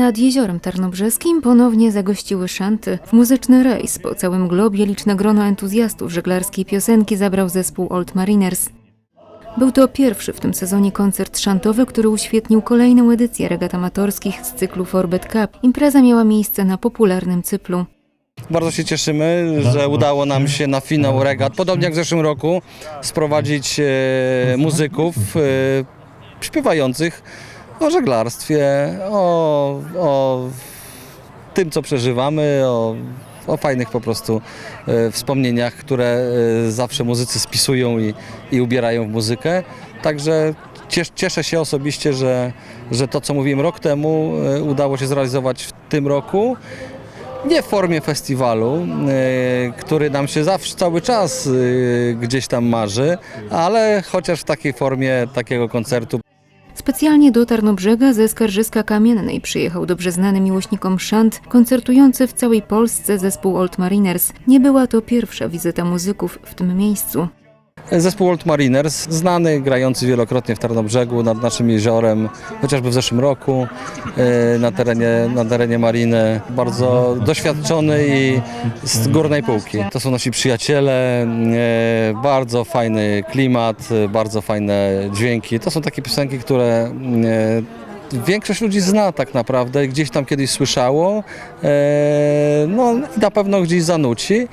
Nad jeziorem tarnobrzeskim ponownie zagościły szanty. W muzyczny rejs po całym globie liczne grono entuzjastów żeglarskiej piosenki zabrał zespół Old Mariners. Był to pierwszy w tym sezonie koncert szantowy, który uświetnił kolejną edycję regat amatorskich z cyklu Forbet Cup. Impreza miała miejsce na popularnym cyplu. Bardzo się cieszymy, że udało nam się na finał regat, podobnie jak w zeszłym roku, sprowadzić e, muzyków e, śpiewających o żeglarstwie, o, o tym, co przeżywamy, o, o fajnych po prostu e, wspomnieniach, które e, zawsze muzycy spisują i, i ubierają w muzykę. Także cies- cieszę się osobiście, że, że to, co mówiłem rok temu, e, udało się zrealizować w tym roku. Nie w formie festiwalu, który nam się zawsze cały czas gdzieś tam marzy, ale chociaż w takiej formie takiego koncertu. Specjalnie do Tarnobrzega ze Skarżyska Kamiennej przyjechał dobrze znany miłośnikom szant, koncertujący w całej Polsce zespół Old Mariners. Nie była to pierwsza wizyta muzyków w tym miejscu. Zespół Old Mariners, znany, grający wielokrotnie w Tarnobrzegu, nad naszym jeziorem, chociażby w zeszłym roku e, na terenie, na terenie mariny. Bardzo doświadczony i z górnej półki. To są nasi przyjaciele, e, bardzo fajny klimat, bardzo fajne dźwięki. To są takie piosenki, które e, większość ludzi zna tak naprawdę, gdzieś tam kiedyś słyszało, no na pewno gdzieś zanuci.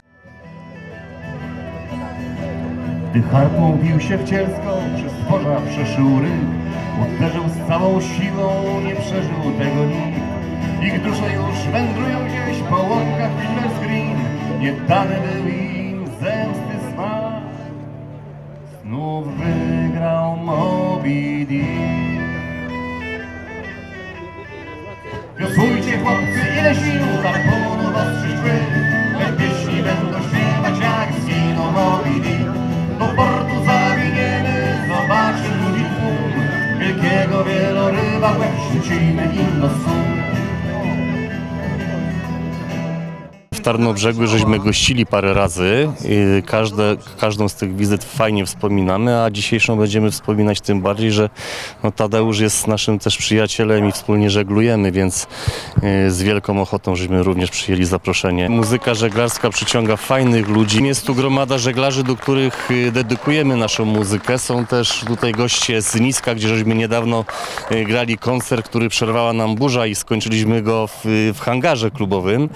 Gdy harpą bił się w cielsko, przez tworza przeszył ryk, uderzył z całą siłą, nie przeżył tego nikt. Ich dusze już wędrują gdzieś po łąkach Fiddler's Green, nie dany był im zemsty smak. Znów wygrał Moby Dick. Wiosłujcie chłopcy, ile sił harpunu Bałeś się ciemiennego Tarnobrzegu żeśmy gościli parę razy. Każde, każdą z tych wizyt fajnie wspominamy, a dzisiejszą będziemy wspominać tym bardziej, że no, Tadeusz jest naszym też przyjacielem i wspólnie żeglujemy, więc y, z wielką ochotą żeśmy również przyjęli zaproszenie. Muzyka żeglarska przyciąga fajnych ludzi. Jest tu gromada żeglarzy, do których y, dedykujemy naszą muzykę. Są też tutaj goście z Niska, gdzie żeśmy niedawno y, grali koncert, który przerwała nam burza i skończyliśmy go w, w hangarze klubowym,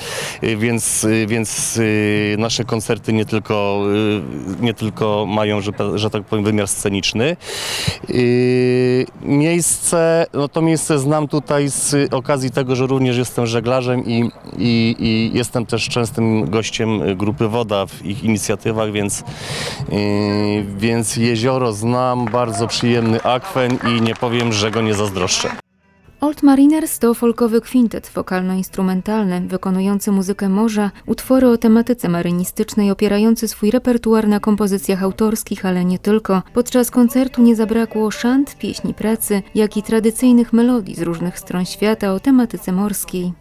Y, więc, y, więc y, nasze koncerty nie tylko, y, nie tylko mają, że, że tak powiem, wymiar sceniczny. Miejsce, no to miejsce znam tutaj z okazji tego, że również jestem żeglarzem i, i, i jestem też częstym gościem grupy Woda w ich inicjatywach, więc, więc jezioro znam, bardzo przyjemny akwen i nie powiem, że go nie zazdroszczę. Old Mariners to folkowy kwintet wokalno-instrumentalny, wykonujący muzykę morza, utwory o tematyce marynistycznej opierający swój repertuar na kompozycjach autorskich, ale nie tylko. Podczas koncertu nie zabrakło szant, pieśni pracy, jak i tradycyjnych melodii z różnych stron świata o tematyce morskiej.